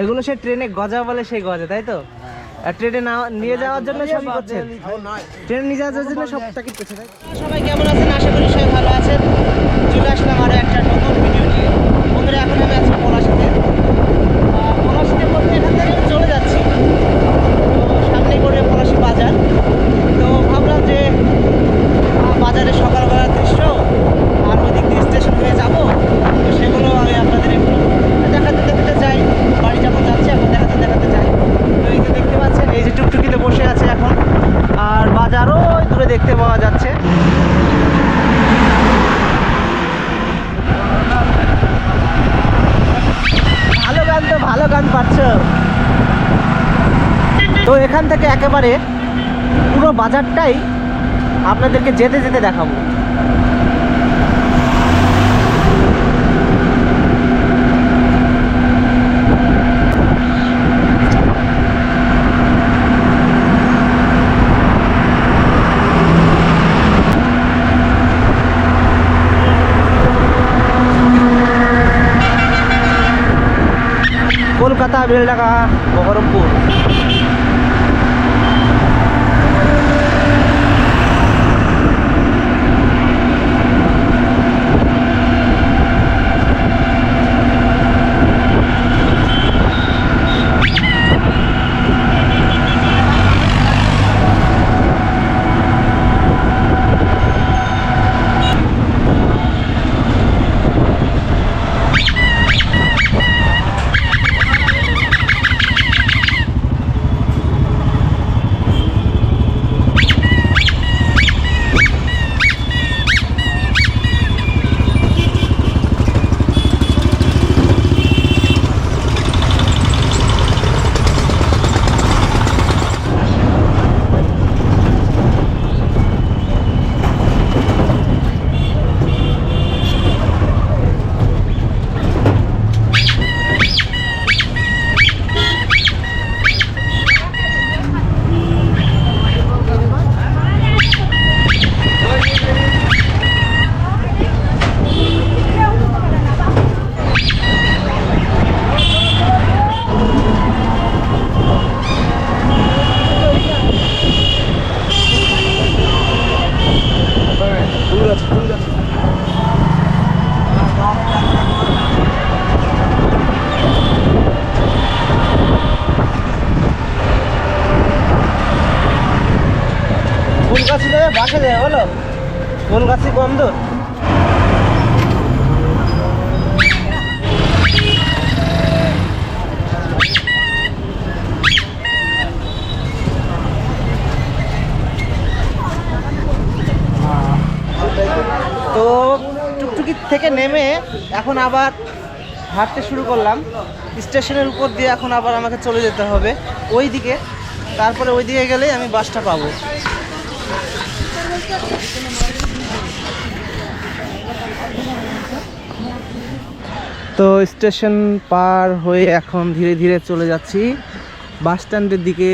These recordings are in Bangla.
এগুলো সে ট্রেনে গজা বলে সেই গজা তাই তো আর ট্রেনে না নিয়ে যাওয়ার জন্য সবই করছে ট্রেনে নিয়ে যাওয়ার জন্য সব প্যাকেট সবাই কেমন আছেন আশা করি সবাই ভালো আছেন চলে আসলাম আরও একটা নতুন ভিডিও নিয়ে বন্ধুরা এখন আমি আছি পলাশিতে আহ, পলাশিতে বলতে এখান থেকে আমি চলে যাচ্ছি তো সামনে করে পলাশি বাজার তো ভাবলাম যে আহ, বাজারে সকালবেলার দৃশ্য আর ওই দিক দিয়ে স্টেশন হয়ে যাব তো সেগুলো আমি আপনাদের একটু দেখাতে দেখাতে চাই বাড়ি যখন যাচ্ছি এখন দেখাতে দেখাতে চাই তো এই যে দেখতে পাচ্ছেন এই যে টুকটুকিতে বসে আছে এখন আর ওই দূরে দেখতে পাওয়া যাচ্ছে। ভালো গান তো, ভালো গান পাচ্ছ। তো এখান থেকে একেবারে পুরো বাজারটাই আপনাদেরকে যেতে যেতে দেখাবো। kata bila ka. Kokorumpu যায় বলো তো টুকটুকি থেকে নেমে এখন আবার হাঁটতে শুরু করলাম। স্টেশনের উপর দিয়ে এখন আবার আমাকে চলে যেতে হবে। ওই দিকে তারপরে ওই দিকে গেলেই আমি বাসটা পাবো। তো স্টেশন পার হয়ে এখন ধীরে ধীরে চলে যাচ্ছি। বাস স্ট্যান্ডের দিকে।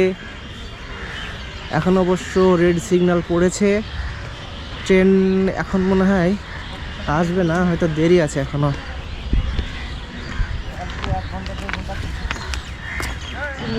এখন অবশ্য রেড সিগন্যাল পড়েছে। ট্রেন এখন মনে হয় আসবে না, হয়তো দেরি আছে এখনও। কি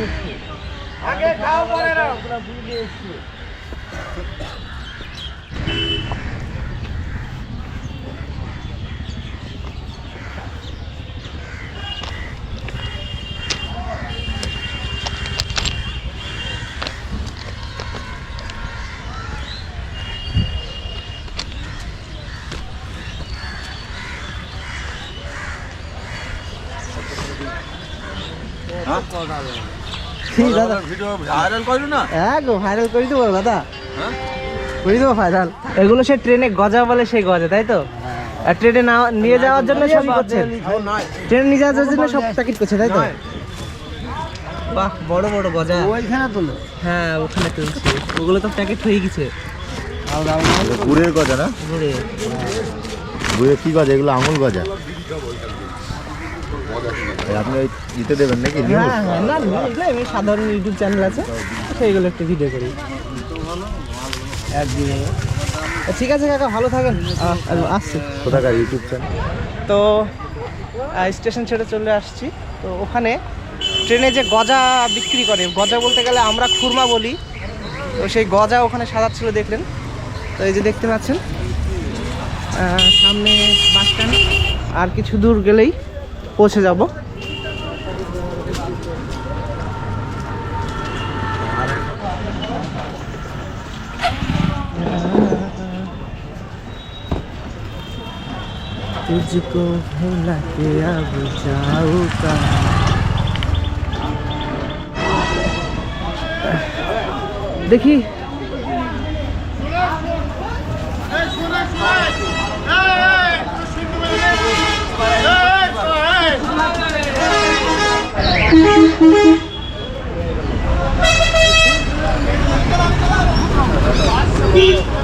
দাদা। ভিডিও ভাইরাল না? হ্যাঁ গো ভাইরাল করে দেবো দাদা। হ্যাঁ? করে দেবো ভাইরাল এগুলো সে ট্রেনে গজা বলে সেই গজা তাই তো? আর ট্রেনে না নিয়ে যাওয়ার জন্য সবই করছেন নয় ট্রেনে নিয়ে যাওয়ার জন্য সব প্যাকেট করছে তাই তো? বাহ বড় বড় গজা। ওইখানে তুলো। হ্যাঁ ওখানে তুলছি। ওগুলো তো প্যাকেট হয়ে গেছে। গুড়ের গজা না? ঘুরে গুড়ের কি গজা? এগুলো আঙুল গজা। আপনি ওই দিতে দেবেন নাকি? হ্যাঁ হ্যাঁ না না এগুলো এমনি সাধারণ ইউটিউব চ্যানেল আছে। সেইগুলো একটু ভিডিও করি। একদিনে। ঠিক আছে কাকা ভালো থাকেন। আসছি। কোথাকার ইউটিউব চ্যানেল? তো স্টেশন ছেড়ে চলে আসছি। তো ওখানে ট্রেনে যে গজা বিক্রি করে গজা বলতে গেলে আমরা খুরমা বলি। তো সেই গজা ওখানে সাজাচ্ছিল দেখলেন? তো এই যে দেখতে পাচ্ছেন সামনে বাস স্ট্যান্ড আর কিছু দূর গেলেই পৌঁছে যাব। तुझको भूला के अब जाऊ का देखिए Beep.